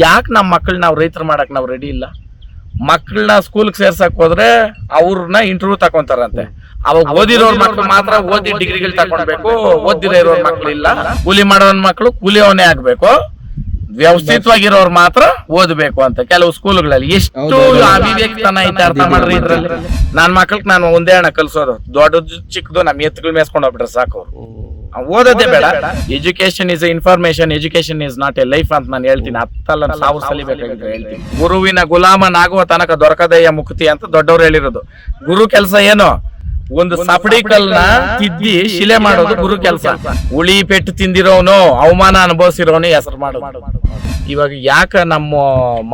ಯಾಕೆ ನಮ್ಮ ಮಕ್ಕಳು ನಾವು ರೈತರು ಮಾಡಕ್ ನಾವು ರೆಡಿ ಇಲ್ಲ? ಮಕ್ಕಳನ್ನ ಸ್ಕೂಲ್ಗೆ ಸೇರ್ಸಕ್ ಹೋದ್ರೆ ಅವ್ರನ್ನ ಇಂಟರ್ವ್ಯೂ ತಗೊಂತಾರಂತೆ ಅವಾಗ ಓದಿರೋರ್ ಮಕ್ಳು ಮಾತ್ರ ಓದಿ ಡಿಗ್ರಿಗಳು ತಗೊಳ್ಬೇಕು ಓದಿರೋ ಇರೋರ್ ಮಕ್ಳು ಇಲ್ಲ ಕೂಲಿ ಮಾಡೋನ್ ಮಕ್ಳು ಕೂಲಿಯವನೇ ಆಗ್ಬೇಕು. ವ್ಯವಸ್ಥಿತವಾಗಿರೋರು ಮಾತ್ರ ಓದಬೇಕು ಅಂತ ಕೆಲವು ಸ್ಕೂಲ್ಗಳಲ್ಲಿ ಎಷ್ಟು ಅಭಿವ್ಯಕ್ತನ ಐತೆ ಅರ್ಥ ಮಾಡ್ರಿ ಇದ್ರಲ್ಲಿ. ನನ್ನ ಮಕ್ಳಿಗೆ ನಾನು ಒಂದೇ ಹಣ ಕಲ್ಸೋದು. ದೊಡ್ಡದು ಚಿಕ್ಕದು ನಮ್ಮ ಎತ್ತುಗಳು ಮೇಸ್ಕೊಂಡು ಹೋಗ್ಬಿಟ್ರೆ ಸಾಕು ಓದೋದೇ ಬೇಡ. Education is information education is not a life ಅಂತ ನಾನು ಹೇಳ್ತೀನಿ. ಹತ್ತಲ್ಲ ಸಾವು ಸಲಿಬೇಕಾಗಿದ್ರೆ ಹೇಳ್ತೀನಿ. ಗುರುವಿನ ಗುಲಾಮನಾಗುವ ತನಕ ದೊರಕದೆಯ ಮುಕ್ತಿ ಅಂತ ದೊಡ್ಡವ್ರು ಹೇಳಿರೋದು. ಗುರು ಕೆಲಸ ಏನು? ಒಂದು ಸಪಡಿ ಕಲ್ನ ತಿದ್ದಿ ಶಿಲೆ ಮಾಡೋದು ಗುರು ಕೆಲಸ. ಉಳಿ ಪೆಟ್ಟು ತಿಂದಿರೋನು ಅವಮಾನ ಅನುಭವಿಸಿರೋನು ಹೆಸರು ಮಾಡೋದು. ಇವಾಗ ಯಾಕ ನಮ್ಮ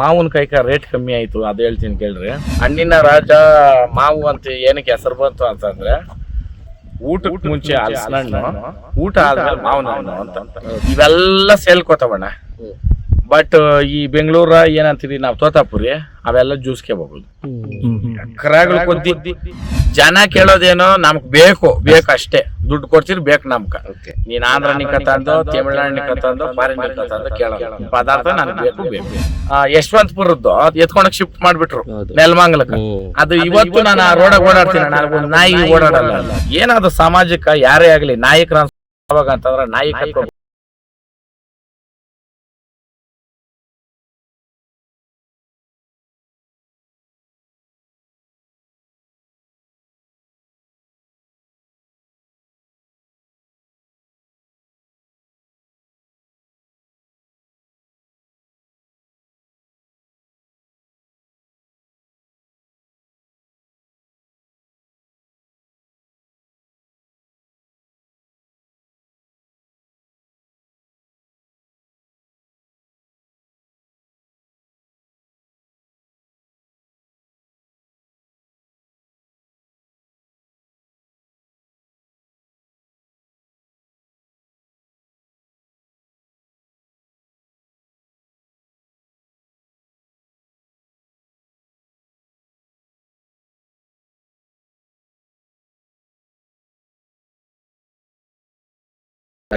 ಮಾವಿನ ಕೈಕ ರೇಟ್ ಕಮ್ಮಿ ಆಯ್ತು? ಅದು ಹೇಳ್ತೀನಿ ಕೇಳ್ರಿ. ಹಣ್ಣಿನ ರಾಜ ಮಾವು ಅಂತ ಏನಕ್ಕೆ ಹೆಸರು ಬಂತು ಅಂತಂದ್ರೆ ಊಟಕ್ಕೆ ಮುಂಚೆ ಹಣ್ಣು ಊಟ ಆದ್ಮೇಲೆ ಮಾವನ ಹಣ್ಣು ಅಂತ ಇವೆಲ್ಲ ಸೇಲ್ಕೋತಾವಣ್ಣ. ಬಟ್ ಈ ಬೆಂಗಳೂರ ಏನಂತೀರಿ ನಾವು ತೋತಾಪುರಿ ಅವೆಲ್ಲ ಜ್ಯೂಸ್ ಹೋಗೋದು ಕರಾಗಳು ಕೊದ್ದಿ. ಜನ ಕೇಳೋದೇನೋ ನಮ್ಗ್ ಬೇಕು ಬೇಕು ಅಷ್ಟೇ. ದುಡ್ಡು ಕೊಡ್ತೀರಿ ಬೇಕು ನಮ್ಗೆ. ನೀನ್ ಆಂಧ್ರ ನಿಕ್ಕ ತಂದು ತಮಿಳ್ನಾಡು ನಿಕ್ಕ ತಂದು ಫಾರಿನ್ ನಿಕ್ಕ ತಂದು ಕೇಳೋ ಪದಾರ್ಥ ನನ್ಗೆ ಬೇಕು ಬೇಕು ಯಶವಂತಪುರದ್ದು ಎತ್ಕೊಂಡಕ್ ಶಿಫ್ಟ್ ಮಾಡ್ಬಿಟ್ರು. ನೆಲಮಂಗಲಕ್ಕೆ. ಅದು ಇವತ್ತು ನಾನು ಆ ರೋಡಾಗ ಓಡಾಡ್ತೀನಿ ನಾನು ನಾಯಿ ಓಡಾಡಲ್ಲ. ಏನಾದ್ರು ಸಾಮಾಜಿಕ ಯಾರೇ ಆಗಲಿ ನಾಯಕರ ಅವಾಗ ಅಂತಂದ್ರೆ ನಾಯಿ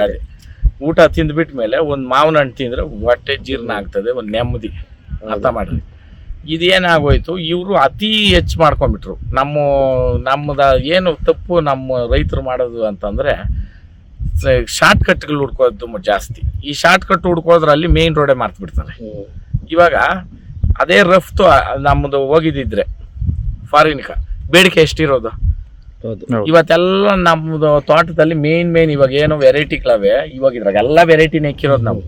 ಅದೇ. ಊಟ ತಿಂದ್ಬಿಟ್ಟ ಮೇಲೆ ಒಂದು ಮಾವಿನ ಹಣ್ಣು ತಿಂದ್ರೆ ಹೊಟ್ಟೆ ಜೀರ್ಣ ಆಗ್ತದೆ ಒಂದು ನೆಮ್ಮದಿ ಅರ್ಥ ಮಾಡ್ರಿ. ಇದೇನಾಗೋಯ್ತು ಇವರು ಅತಿ ಹೆಚ್ಚು ಮಾಡ್ಕೊಂಡ್ಬಿಟ್ರು. ನಮ್ಮ ನಮ್ಮದ ಏನು ತಪ್ಪು ನಮ್ಮ ರೈತರು ಮಾಡೋದು ಅಂತಂದ್ರೆ ಶಾರ್ಟ್ ಕಟ್ಗಳು ಹುಡ್ಕೋದು ಜಾಸ್ತಿ. ಈ ಶಾರ್ಟ್ ಕಟ್ ಹುಡ್ಕೋದ್ರಲ್ಲಿ ಮೇನ್ ರೋಡೇ ಮಾರ್ತ್ ಬಿಡ್ತಾರೆ ಇವಾಗ ಅದೇ ರಫ್ತು ನಮ್ಮದು ಹೋಗಿದ್ದಿದ್ರೆ ಫಾರಿನ್ಕ ಬೇಡಿಕೆ ಎಷ್ಟಿರೋದು? ಇವತ್ತೆಲ್ಲ ನಮ್ದು ತೋಟದಲ್ಲಿ ಮೇನ್ ಮೇನ್ ಇವಾಗ ಏನು ವೆರೈಟಿಗಳವೆ ಇವಾಗ ಇದ್ರಾಗೆಲ್ಲ ವೆರೈಟಿ ನೆಕ್ಕಿರೋದು ನಾವು.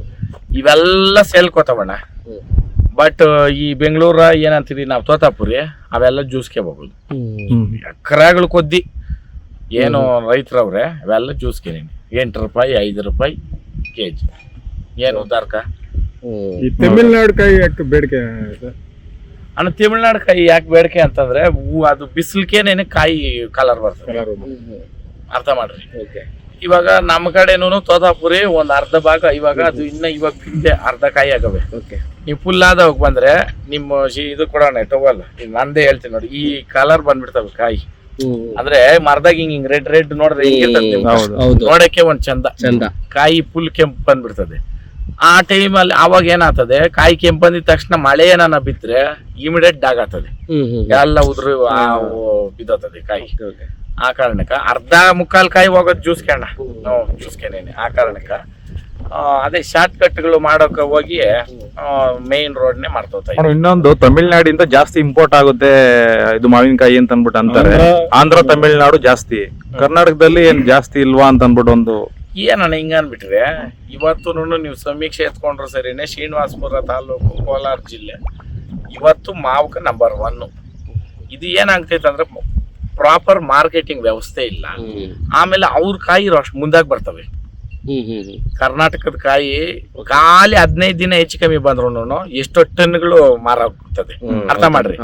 ಇವೆಲ್ಲ ಸೇಲ್ಕೋತಾವಣ್ಣ ಬಟ್ ಈ ಬೆಂಗಳೂರ ಏನಂತೀರಿ ನಾವು ತೋತಾಪುರಿ ಅವೆಲ್ಲ ಜ್ಯೂಸ್ಗೆ ಹೋಗೋದು ಎಕ್ರಾಗಳು ಕೊದ್ದಿ ಏನು ರೈತರವ್ರೆ ಅವೆಲ್ಲ ಜ್ಯೂಸ್ಗೆ ಎಂಟು ರೂಪಾಯಿ ಐದು ರೂಪಾಯಿ ಕೆ ಜಿ ಏನು ಉದ್ದಾರ್ಕ? ಈ ತಮಿಳ್ನಾಡು ಕಾಯಿ ಯಾಕೆ ಬೇಡಿಕೆ ಸರ್ ಅಣ್ಣ ತಮಿಳ್ನಾಡು ಕಾಯಿ ಯಾಕೆ ಬೇಡಿಕೆ ಅಂತಂದ್ರೆ ಹೂ ಅದು ಬಿಸಿಲ್ಕೇನೇನೆ ಕಾಯಿ ಕಲರ್ ಬರ್ತದೆ. ಅರ್ಥ ಮಾಡ್ರಿ. ಇವಾಗ ನಮ್ಮ ಕಡೆನೂ ತೋತಾಪುರಿ ಒಂದ್ ಅರ್ಧ ಭಾಗ ಇವಾಗ ಅದು ಇನ್ನ ಇವಾಗ ಹಿಂದೆ ಅರ್ಧ ಕಾಯಿ ಆಗವೆ. ನೀವು ಫುಲ್ ಆದವಾಗ ಬಂದ್ರೆ ನಿಮ್ಮ ಇದು ಕೊಡೋಣ ಟವಲ್ ನಂದೇ ಹೇಳ್ತೀನಿ ನೋಡಿ ಈ ಕಲರ್ ಬಂದ್ಬಿಡ್ತವೆ ಕಾಯಿ. ಅಂದ್ರೆ ಮರದಾಗ ಹಿಂಗ್ ಹಿಂಗ್ ರೆಡ್ ರೆಡ್ ನೋಡಿದ್ರೆ ನೋಡಕ್ಕೆ ಒಂದ್ ಚಂದ. ಚಂದ. ಕಾಯಿ ಫುಲ್ ಕೆಂಪ್ ಬಂದ್ಬಿಡ್ತದೆ. ಆ ಟೈಮಲ್ಲಿ ಅವಾಗ ಏನಾಗ್ತದೆ ಕಾಯಿ ಕೆಂಪಂದಿದ ತಕ್ಷಣ ಮಳೆ ಏನಾನ ಬಿದ್ರೆ ಇಮಿಡಿಯೇಟ್ ಡಾಗ್ ಆಗ್ತದೆ. ಎಲ್ಲ ಉದ್ರ ಬಿದ್ದೋತದೆ ಕಾಯಿ. ಆ ಕಾರಣಕ್ಕ ಅರ್ಧ ಮುಕ್ಕಾಲ್ ಕಾಯಿ ಹೋಗೋದು ಜ್ಯೂಸ್ ಕೇಳ ಜ್ಯೂಸ್ ಕೇನೇನೆ ಆ ಕಾರಣಕ್ಕ ಆ, ಅದೇ ಶಾರ್ಟ್ ಕಟ್ಗಳು ಮಾಡೋಕೆ ಹೋಗಿ ಮೇನ್ ರೋಡ್ನೇ ನೇ ಮಾಡ್ತಾರೆ ಇನ್ನೊಂದು ತಮಿಳ್ನಾಡಿಂದ ಜಾಸ್ತಿ ಇಂಪೋರ್ಟ್ ಆಗುತ್ತೆ ಇದು ಮಾವಿನಕಾಯಿ ಅಂತ ಅಂದ್ಬಿಟ್ಟು ಅಂತಾರೆ. ಆಂಧ್ರ. ತಮಿಳ್ನಾಡು ಜಾಸ್ತಿ. ಕರ್ನಾಟಕದಲ್ಲಿ ಏನ್ ಜಾಸ್ತಿ ಇಲ್ವಾ ಅಂತ ಅಂದ್ಬಿಟ್ಟು ಒಂದು ಏನಣ್ಣ ಹಿಂಗ ಅನ್ಬಿಟ್ರೆ? ಇವತ್ತು ನೀವು ಸಮೀಕ್ಷೆ ಎತ್ಕೊಂಡ್ರು ಸರಿನೇ ಶ್ರೀನಿವಾಸಪುರ ತಾಲೂಕು ಕೋಲಾರ ಜಿಲ್ಲೆ. ಇವತ್ತು ಮಾವಕ ನಂಬರ್ ಒನ್ನು ಇದು ಏನಾಗ್ತೈತೆ ಅಂದ್ರೆ ಪ್ರಾಪರ್ ಮಾರ್ಕೆಟಿಂಗ್ ವ್ಯವಸ್ಥೆ ಇಲ್ಲ. ಆಮೇಲೆ ಅವ್ರ ಕಾಯಿ ಅಷ್ಟು ಮುಂದಾಗಿ ಬರ್ತವೆ. ಕರ್ನಾಟಕದ ಕಾಯಿ ಖಾಲಿ ಹದಿನೈದು ದಿನ ಹೆಚ್ಚು ಕಮ್ಮಿ ಬಂದ್ರು ಎಷ್ಟೋ ಟನ್ಗಳು ಮಾರಾಗ್ತದೆ ಅರ್ಥ ಮಾಡ್ರಿ.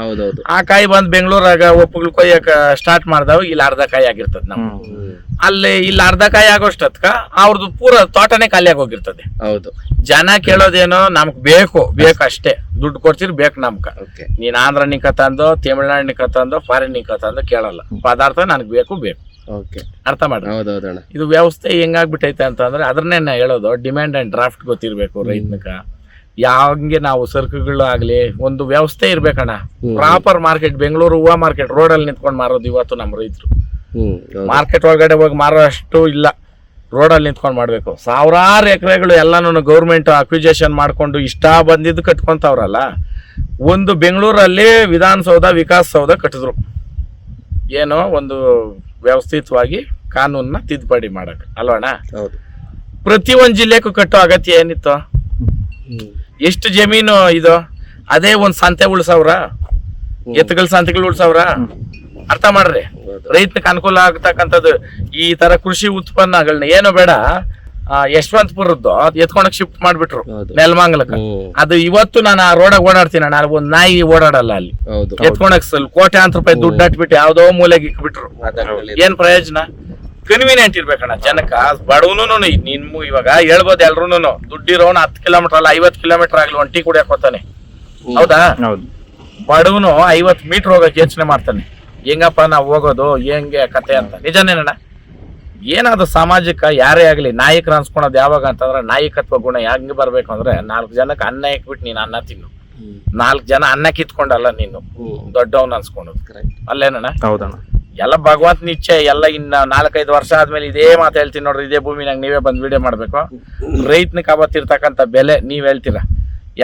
ಆ ಕಾಯಿ ಬಂದ್ ಬೆಂಗಳೂರಾಗ ಒಪ್ಪುಗಳು ಕೊಯ್ಯಕ ಸ್ಟಾರ್ಟ್ ಮಾಡ್ದಾವ ಇಲ್ಲಿ ಅರ್ಧ ಕಾಯಿ ಆಗಿರ್ತದ ನಮ್ ಅಲ್ಲಿ ಇಲ್ಲಿ ಅರ್ಧ ಕಾಯಿ ಆಗೋಷ್ಟತ್ಕ ಅವ್ರದ್ದು ಪೂರ ತೋಟನೇ ಖಾಲಿ ಆಗೋಗಿರ್ತದೆ ಹೌದು. ಜನ ಕೇಳೋದೇನೋ ನಮ್ಗ್ ಬೇಕು ಬೇಕು ಅಷ್ಟೇ. ದುಡ್ಡು ಕೊಡ್ತೀರಿ ಬೇಕು ನಮ್ಗೆ. ನೀನ್ ಆಂಧ್ರ ನಿಕ ತಂದು ತಮಿಳ್ನಾಡು ತಂದೋ ತಂದು ಫಾರಿನ್ ನಿಕ ತಂದು ಕೇಳಲ್ಲ. ಪದಾರ್ಥ ನನಗೆ ಬೇಕು ಬೇಕು. ಓಕೆ ಅರ್ಥ ಹೌದೌದಣ್ಣ ಇದು ವ್ಯವಸ್ಥೆ ಹೆಂಗಾಗ್ಬಿಟ್ಟೈತೆ ಅಂತಂದ್ರೆ ಅದನ್ನೇ ನಾ ಹೇಳೋದು ಡಿಮ್ಯಾಂಡ್ ಅಂಡ್ ಡ್ರಾಫ್ಟ್ ಗೊತ್ತಿರಬೇಕು ರೈತನಕ. ಯಾವಂಗೆ ನಾವು ಸರಕುಗಳು ಆಗ್ಲಿ ಒಂದು ವ್ಯವಸ್ಥೆ ಇರ್ಬೇಕಣ್ಣ. ಪ್ರಾಪರ್ ಮಾರ್ಕೆಟ್ ಬೆಂಗಳೂರು ಹೂವ ಮಾರ್ಕೆಟ್ ರೋಡಲ್ಲಿ ನಿಂತ್ಕೊಂಡು ಮಾರೋದು ಇವತ್ತು ನಮ್ಮ ರೈತರು. ಮಾರ್ಕೆಟ್ ಒಳಗಡೆ ಹೋಗಿ ಮಾರೋ ಅಷ್ಟು ಇಲ್ಲ. ರೋಡಲ್ಲಿ ನಿಂತ್ಕೊಂಡು ಮಾಡಬೇಕು. ಸಾವಿರಾರು ಎಕರೆಗಳು ಎಲ್ಲಾನು ಗೌರ್ಮೆಂಟ್ ಅಕ್ವಿಜೇಷನ್ ಮಾಡ್ಕೊಂಡು ಇಷ್ಟ ಬಂದಿದ್ದು ಕಟ್ಕೊಂತವ್ರಲ್ಲ ಒಂದು ಬೆಂಗಳೂರಲ್ಲಿ ವಿಧಾನಸೌಧ ವಿಕಾಸಸೌಧ ಕಟ್ಟಿದ್ರು. ಏನೋ ಒಂದು ವ್ಯವಸ್ಥಿತವಾಗಿ ಕಾನೂನನ್ನ ತಿದ್ದುಪಡಿ ಮಾಡಕ್. ಅಲ್ವಣ ಹೌದು. ಪ್ರತಿ ಒಂದು ಜಿಲ್ಲೆಗೂ ಕಟ್ಟೋ ಅಗತ್ಯ ಏನಿತ್ತು? ಎಷ್ಟು ಜಮೀನು ಇದು? ಅದೇ ಒಂದು ಸಂತೆ ಉಳ್ಸವ್ರ? ಎತ್ತುಗಳ ಸಂತೆಗಳು ಉಳ್ಸವ್ರ? ಅರ್ಥ ಮಾಡ್ರಿ. ರೈತನಿಗೆ ಅನುಕೂಲ ಆಗ್ತಕ್ಕಂಥದ್ದು ಈ ತರ ಕೃಷಿ ಉತ್ಪನ್ನಗಳನ್ನ ಏನು ಬೇಡ. ಯಶವಂತಪುರದ್ದು. ಎತ್ಕೊಂಡಕ್ ಶಿಫ್ಟ್ ಮಾಡ್ಬಿಟ್ರು. ನೆಲಮಂಗಲಕ್ಕೆ. ಅದು ಇವತ್ತು ನಾನು ಆ ರೋಡಾಗ ಓಡಾಡ್ತೀನಿ. ನಾನು ಒಂದ್ ನಾಯಿ ಓಡಾಡಲ್ಲ ಅಲ್ಲಿ. ಹೌದು. ಎತ್ಕೊಂಡಕ್ ಸ್ವಲ್ಪ ಕೋಟ್ಯಾಂತರ ರೂಪಾಯಿ ದುಡ್ಡು ಹಟ್ಬಿಟ್ಟು ಯಾವ್ದೋ ಮೂಲೆಗೆ ಇಕ್ಬಿಟ್ರು. ಏನ್ ಪ್ರಯೋಜನ? ಕನ್ವೀನಿಯಂಟ್ ಇರ್ಬೇಕಣ್ಣ ಜನಕ್ಕ. ಬಡವನು ನಿನ್ ಇವಾಗ ಹೇಳ್ಬೋದು ಎಲ್ರೂನು ದುಡ್ಡಿರೋನು ಹತ್ತು ಕಿಲೋಮೀಟರ್ ಅಲ್ಲ ಐವತ್ ಕಿಲೋಮೀಟರ್ ಆಗ್ಲಿ ಒಂಟಿ ಟೀ ಕುಡಿಯಕ್ ಹೋಗ್ತಾನೆ. ಹೌದಾ? ಹೌದು. ಬಡವನು ಐವತ್ ಮೀಟರ್ ಹೋಗಕ್ ಯೋಚನೆ ಮಾಡ್ತಾನೆ. ಹೆಂಗಪ್ಪ ನಾವು ಹೋಗೋದು ಹೆಂಗೆ ಕತೆ ಅಂತ. ನಿಜನೇನಣ್ಣ? ಏನಾದ್ರು ಸಾಮಾಜಿಕ ಯಾರೇ ಆಗಲಿ ನಾಯಕರು ಅನ್ಸ್ಕೊಳೋದು ಯಾವಾಗ ಅಂತಂದ್ರೆ ನಾಯಕತ್ವ ಗುಣ ಹೆಂಗೆ ಬರಬೇಕು ಅಂದ್ರೆ ನಾಲ್ಕು ಜನಕ್ಕೆ ಅನ್ನ ಇಕ್ಬಿಟ್ಟು ನೀನು ಅನ್ನ ತಿನ್ನು. ನಾಲ್ಕು ಜನ ಅನ್ನ ಕಿತ್ಕೊಂಡಲ್ಲ ನೀನು. ದೊಡ್ಡವನು ಕರೆಕ್ಟ್ ಅಲ್ಲೇನಣ್ಣ? ಹೌದಣ್ಣ. ಎಲ್ಲ ಭಗವಂತನ ಇಚ್ಛೆ ಎಲ್ಲ ಇನ್ನ ನಾಲ್ಕೈದು ವರ್ಷ ಆದ್ಮೇಲೆ ಇದೇ ಮಾತು ಹೇಳ್ತೀನಿ ನೋಡ್ರಿ ಇದೇ ಭೂಮಿನಾಗ ನೀವೇ ಬಂದು ವಿಡಿಯೋ ಮಾಡ್ಬೇಕು. ರೈತನ ಅವತ್ತಿರ್ತಕ್ಕಂಥ ಬೆಲೆ ನೀವು ಹೇಳ್ತೀರ?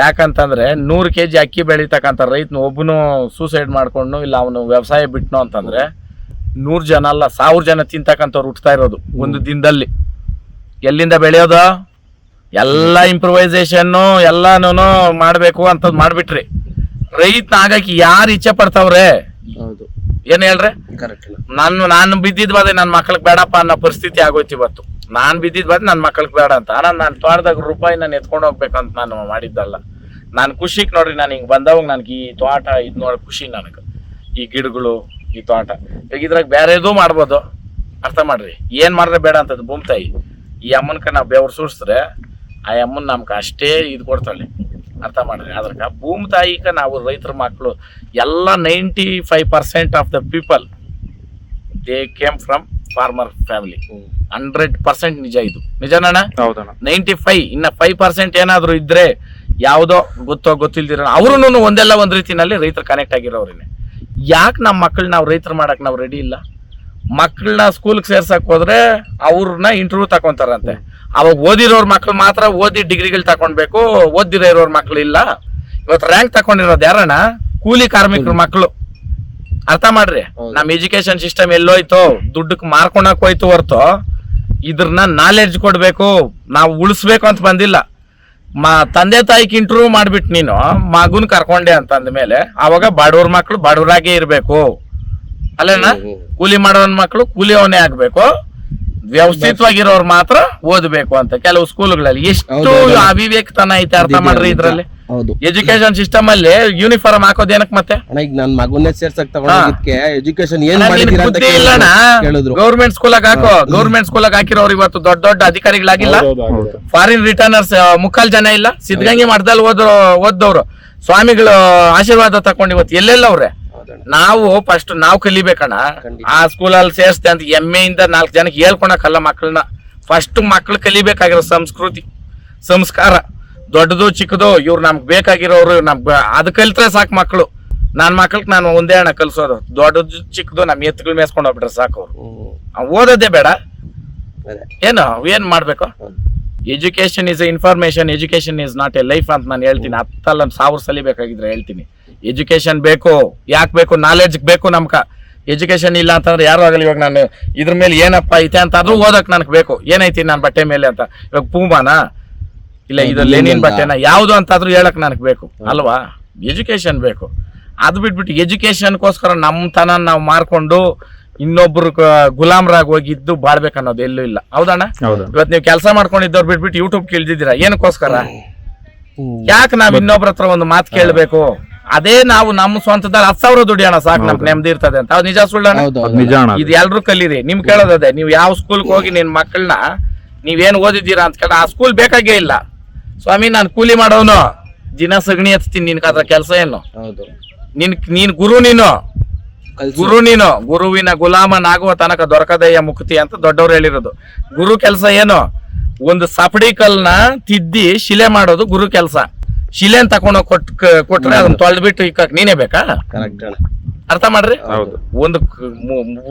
ಯಾಕಂತಂದ್ರೆ ನೂರು ಕೆ ಜಿ ಅಕ್ಕಿ ಬೆಳೀತಕ್ಕಂಥ ರೈತನ ಒಬ್ಬನು ಸೂಸೈಡ್ ಮಾಡ್ಕೊಂಡು ಇಲ್ಲ ಅವನು ವ್ಯವಸಾಯ ಬಿಟ್ನು ಅಂತಂದ್ರೆ ನೂರು ಜನ ಅಲ್ಲ ಸಾವಿರ ಜನ ತಿಂತಕ್ಕಂಥವ್ರು ಹುಟ್ತಾ ಇರೋದು ಒಂದು ದಿನದಲ್ಲಿ. ಎಲ್ಲಿಂದ ಬೆಳೆಯೋದು? ಎಲ್ಲ ಇಂಪ್ರೂವೈಸೇಷನ್ನು ಎಲ್ಲಾನು ಮಾಡಬೇಕು ಅಂತದ್ ಮಾಡ್ಬಿಟ್ರಿ. ರೈತನ ಆಗಕ್ಕೆ ಯಾರು ಇಚ್ಛೆ ಪಡ್ತಾವ್ರೆ? ಹೌದು. ಏನ್ ಹೇಳ್ರೆ? ಕರೆಕ್ಟ್ ನಾನು ನಾನು ಬಿದ್ದಿದ್ ಬಾದೆ ನನ್ನ ಮಕ್ಳಿಗೆ ಬೇಡಪ್ಪ ಅನ್ನೋ ಪರಿಸ್ಥಿತಿ ಆಗೋಯ್ತು ಇವತ್ತು. ನಾನು ಬಿದ್ದಿದ್ ಬಾದೆ ನನ್ನ ಮಕ್ಳಿಗೆ ಬೇಡ ಅಂತ. ನಾನು ನಾನು ತೋಟದಾಗ ರೂಪಾಯಿ ನಾನು ಎತ್ಕೊಂಡು ಹೋಗ್ಬೇಕಂತ ನಾನು ಮಾಡಿದ್ದಲ್ಲ. ನಾನು ಖುಷಿಗೆ ನೋಡ್ರಿ ನಾನು ಹಿಂಗೆ ಬಂದವಾಗ ನನಗೆ ಈ ತೋಟ ಇದು ನೋಡಿ ಖುಷಿ ನನಗೆ. ಈ ಗಿಡಗಳು ಈ ತೋಟ. ಈಗ ಇದ್ರಾಗ ಬೇರೆದೂ ಮಾಡ್ಬೋದು. ಅರ್ಥ ಮಾಡ್ರಿ. ಏನು ಮಾಡಿದ್ರೆ ಬೇಡ ಅಂತದ್ದು ಭೂಮಿ ತಾಯಿ. ಈ ಅಮ್ಮನಕ ನಾವು ಬೆವ್ರು ಸುಡಿಸಿದ್ರೆ ಆ ಅಮ್ಮನ ನಮ್ಗೆ ಅಷ್ಟೇ ಇದು ಕೊಡ್ತಾಳೆ. ಅರ್ಥ ಮಾಡ್ರಿ. ಅದ್ರಕ ಭೂಮಿ ತಾಯಿಕ ನಾವು ರೈತರ ಮಕ್ಕಳು ಎಲ್ಲ ninety five percent of the people they came from farmer family. Hundred percent ನಿಜ ಇದು. ನಿಜನಣ್ಣ ಹೌದಣ್ಣ. ನೈಂಟಿ ಫೈವ್ ಇನ್ನ ಫೈವ್ ಪರ್ಸೆಂಟ್ ಏನಾದರೂ ಇದ್ರೆ ಯಾವುದೋ ಗೊತ್ತೋ ಗೊತ್ತಿಲ್ದಿರೋ ಅವ್ರು ಒಂದೆಲ್ಲ ಒಂದು ರೀತಿನಲ್ಲಿ ರೈತರು ಕನೆಕ್ಟ್ ಆಗಿರೋರೇನೆ. ಯಾಕೆ ನಮ್ಮ ಮಕ್ಕಳನ್ನ ನಾವು ರೈತರು ಮಾಡೋಕ್ಕೆ ನಾವು ರೆಡಿ ಇಲ್ಲ? ಮಕ್ಕಳನ್ನ ಸ್ಕೂಲ್ಗೆ ಸೇರ್ಸಕ್ಕೆ ಹೋದ್ರೆ ಅವ್ರನ್ನ ಇಂಟರ್ವ್ಯೂ ತಗೊಂತಾರಂತೆ ಅವಾಗ ಓದಿರೋರ್ ಮಕ್ಳು ಮಾತ್ರ ಓದಿ ಡಿಗ್ರಿಗಳು ತಗೊಳ್ಬೇಕು ಓದಿರೋ ಇರೋರ್ ಮಕ್ಳು ಇಲ್ಲ. ಇವತ್ತು ರ್ಯಾಂಕ್ ತಗೊಂಡಿರೋದು ಯಾರಣ್ಣ? ಕೂಲಿ ಕಾರ್ಮಿಕರ ಮಕ್ಕಳು ಅರ್ಥ ಮಾಡ್ರಿ? ನಮ್ಮ ನಮ್ ಎಜುಕೇಶನ್ ಸಿಸ್ಟಮ್ ಎಲ್ಲೋಯ್ತು ದುಡ್ಡಕ್ಕೆ ಮಾರ್ಕೊಳಕ್ ಹೋಯ್ತು ಹೊರ್ತು ಇದ್ರನ್ನ ನಾಲೆಡ್ಜ್ ಕೊಡ್ಬೇಕು ನಾವು ಉಳಿಸ್ಬೇಕು ಅಂತ ಬಂದಿಲ್ಲ. ಮಾ ತಂದೆ ತಾಯಿಗೆ ಇಂಟರ್ವ್ಯೂ ಮಾಡ್ಬಿಟ್ಟು ನೀನು ಮಗುನ್ ಕರ್ಕೊಂಡೆ ಅಂತ ಅಂದ್ಮೇಲೆ ಅವಾಗ ಬಡವ್ರ ಮಕ್ಳು ಬಡವರಾಗೇ ಇರಬೇಕು. ಅಲ್ಲೇನ. ಕೂಲಿ ಮಾಡೋನ್ ಮಕ್ಳು ಕೂಲಿ ಅವನೇ ಆಗ್ಬೇಕು. ವ್ಯವಸ್ಥಿತವಾಗಿರೋರು ಮಾತ್ರ ಓದ್ಬೇಕು ಅಂತ. ಕೆಲವು ಸ್ಕೂಲ್ಗಳಲ್ಲಿ ಎಷ್ಟು. ಅವಿವೇಕತನ ಐತೆ ಅರ್ಥ ಮಾಡ್ರಿ ಇದ್ರಲ್ಲಿ? ಹೌದು. ಎಜುಕೇಶನ್ ಸಿಸ್ಟಮ್ ಅಲ್ಲಿ ಯೂನಿಫಾರ್ಮ್ ಹಾಕೋದ್ ಏನಕ್ ಮತ್ತೆ? ಅಣ್ಣ ಈಗ ನನ್ ಮಗುನೇ ಸೇರ್ಸಕ್ ತಗೊಂಡಿದ್ದಕ್ಕೆ ಎಜುಕೇಶನ್ ಏನ್ ಅಂತ ಬುದ್ಧಿ ಕೇಳಿದ್ರು ಗೌರ್ಮೆಂಟ್ ಸ್ಕೂಲ್ ಹಾಕೋ ಗೌರ್ಮೆಂಟ್ ಸ್ಕೂಲ್ ಹಾಕಿರೋರು ಇವತ್ತು ದೊಡ್ಡ ದೊಡ್ಡ ಅಧಿಕಾರಿಗಳಾಗಿಲ್ಲ. ಫಾರಿನ್ ರಿಟರ್ನರ್ಸ್ ಮುಕ್ಕಾಲ್ ಜನ ಇಲ್ಲ? ಸಿದ್ಧಗಂಗೆ ಮಠದಲ್ಲಿ ಓದೋ ಓದ್ದವ್ರು. ಸ್ವಾಮಿಗಳು ಆಶೀರ್ವಾದ ತಕೊಂಡು ಇವತ್ತು ಎಲ್ಲೆಲ್ಲ ಅವ್ರೆ? ನಾವು ಫಸ್ಟ್ ನಾವು ಕಲಿಬೇಕಣ್ಣ. ಆ ಆ ಸ್ಕೂಲಲ್ಲಿ ಸೇರಿಸ್ತೆ ಅಂತ ಎಮ್ಮೆಯಿಂದ ನಾಲ್ಕು ಜನಕ್ಕೆ ಹೇಳ್ಕೊಳಕಲ್ಲ ಮಕ್ಕಳನ್ನ. ಫಸ್ಟ್ ಮಕ್ಕಳು ಕಲಿಬೇಕಾಗಿರೋ ಸಂಸ್ಕೃತಿ ಸಂಸ್ಕಾರ. ದೊಡ್ಡದು ಚಿಕ್ಕದು ಇವ್ರು ನಮ್ಗೆ ಬೇಕಾಗಿರೋರು ನಮ್ಗೆ ಅದು ಕಲಿತ್ರೆ ಸಾಕು ಮಕ್ಕಳು ನನ್ನ ಮಕ್ಳಿಗೆ ನಾನು ಒಂದೇ ಹಣ ಕಲಿಸೋದು. ದೊಡ್ಡದು ಚಿಕ್ಕದು ನಮ್ಮ ಎತ್ತುಗಳು ಮೇಸ್ಕೊಂಡು ಹೋಗ್ಬಿಟ್ರೆ ಸಾಕು ಅವ್ರು. ಓದೋದೇ ಬೇಡ. ಏನು ಏನು ಮಾಡಬೇಕು. Education is information education is not a life ಅಂತ ನಾನು ಹೇಳ್ತೀನಿ. ಹತ್ತಲ್ಲ ಸಾವಿರ ಸಲ ಬೇಕಾಗಿದ್ರೆ ಹೇಳ್ತೀನಿ. ಎಜುಕೇಶನ್ ಬೇಕು ಯಾಕೆ ಬೇಕು? ನಾಲೆಡ್ಜ್ ಬೇಕು ನಮ್ಕ. ಎಜುಕೇಶನ್ ಇಲ್ಲ ಅಂತಂದ್ರೆ ಯಾರು ಆಗಲಿ ಇವಾಗ ನಾನು ಇದ್ರ ಮೇಲೆ ಏನಪ್ಪ ಐತೆ ಅಂತ ಆದ್ರೂ ಓದಕ್ ನನಗೆ ಬೇಕು. ಏನೈತಿ ನಾನು ಬಟ್ಟೆ ಮೇಲೆ ಅಂತ? ಇವಾಗ ಪೂಮಾನ ಇಲ್ಲ ಇದು ಲೆನಿನ್? ಬಟ್ಟೆನ? ಯಾವುದು ಅಂತಾದ್ರೂ ಹೇಳಕ್ ನನಗೆ ಬೇಕು ಅಲ್ವಾ? ಎಜುಕೇಶನ್ ಬೇಕು. ಅದು ಬಿಟ್ಬಿಟ್ಟು ಎಜುಕೇಶನ್ಗೋಸ್ಕರ ನಮ್ಮ ತನ ನಾವು ಮಾರ್ಕೊಂಡು ಇನ್ನೊಬ್ರು ಗುಲಾಮರಾಗಿ ಹೋಗಿದ್ದು ಬಾಳ್ಬೇಕು ಅನ್ನೋದು ಎಲ್ಲೂ ಇಲ್ಲ. ಹೌದಣ್ಣ? ಹೌದು. ಇವತ್ತು ನೀವು ಕೆಲಸ ಮಾಡ್ಕೊಂಡಿದ್ದವ್ರು ಬಿಟ್ಬಿಟ್ಟು ಯೂಟ್ಯೂಬ್ ಕೇಳ್ದಿದ್ದೀರಾ? ಏನಕ್ಕೋಸ್ಕರ. ಯಾಕೆ ನಾವ್ ಇನ್ನೊಬ್ರ ಹತ್ರ ಒಂದು ಮಾತು ಕೇಳಬೇಕು? ಅದೇ ನಾವು ನಮ್ಮ ಸ್ವಂತದಲ್ಲಿ ಹತ್ತು ಸಾವಿರ ದುಡಿಯೋಣ ಸಾಕು ನಮ್ಗೆ ನೆಮ್ಮದಿ ಇರ್ತದೆ ಅಂತ. ನಿಜ ಸುಳ್ಳಣ್ಣ. ಇದು ಎಲ್ರು ಕಲೀರಿ. ನಿಮ್ ಕೇಳೋದದೆ ನೀವು ಯಾವ ಸ್ಕೂಲ್ಗೆ ಹೋಗಿ ನಿನ್ ಮಕ್ಕಳನ್ನ ನೀವೇನ್ ಓದಿದ್ದೀರಾ ಅಂತ ಕೇಳ ಆ ಸ್ಕೂಲ್ ಬೇಕಾಗೇ ಇಲ್ಲ. ಸ್ವಾಮಿ ನಾನು ಕೂಲಿ ಮಾಡೋನು. ದಿನ ಸಗಣಿ ಹಚ್ತೀನಿ ನಿನ್ ಅದ್ರ ಕೆಲಸ ಏನು? ಹೌದು. ನಿನ್ ನೀನ್ ಗುರು ನೀನು. ಗುರು ನೀನು. ಗುರುವಿನ ಗುಲಾಮನಾಗುವ ತನಕ ದೊರಕದೆಯ ಮುಕ್ತಿ ಅಂತ ದೊಡ್ಡವ್ರು ಹೇಳಿರೋದು. ಗುರು ಕೆಲಸ ಏನು? ಒಂದು ಸಪಡಿ ಕಲ್ನ ತಿದ್ದಿ ಶಿಲೆ ಮಾಡೋದು ಗುರು ಕೆಲಸ. ಶಿಲೆನ್ ತಕೊಂಡು ಕೊಟ್ ಕೊಟ್ರೆ ಅದನ್ನ ತೊಳೆದ್ಬಿಟ್ಟು ಇಕ್ಕ ನೀನೇ ಬೇಕಾ? ಅರ್ಥ ಮಾಡ್ರಿ? ಹೌದು. ಒಂದು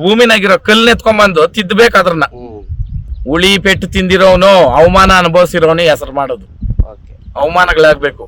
ಭೂಮಿನಾಗಿರೋ ಕಲ್ನ ಎತ್ಕೊಂಡ್ಬಂದು ತಿದ್ದಬೇಕು ಅದ್ರನ್ನ ಉಳಿ ಪೆಟ್ಟು ತಿಂದಿರೋನು ಅವಮಾನ ಅನುಭವಿಸಿರೋನು ಹೆಸರು ಮಾಡೋದು. ಅವಮಾನಗಳಾಗಬೇಕು.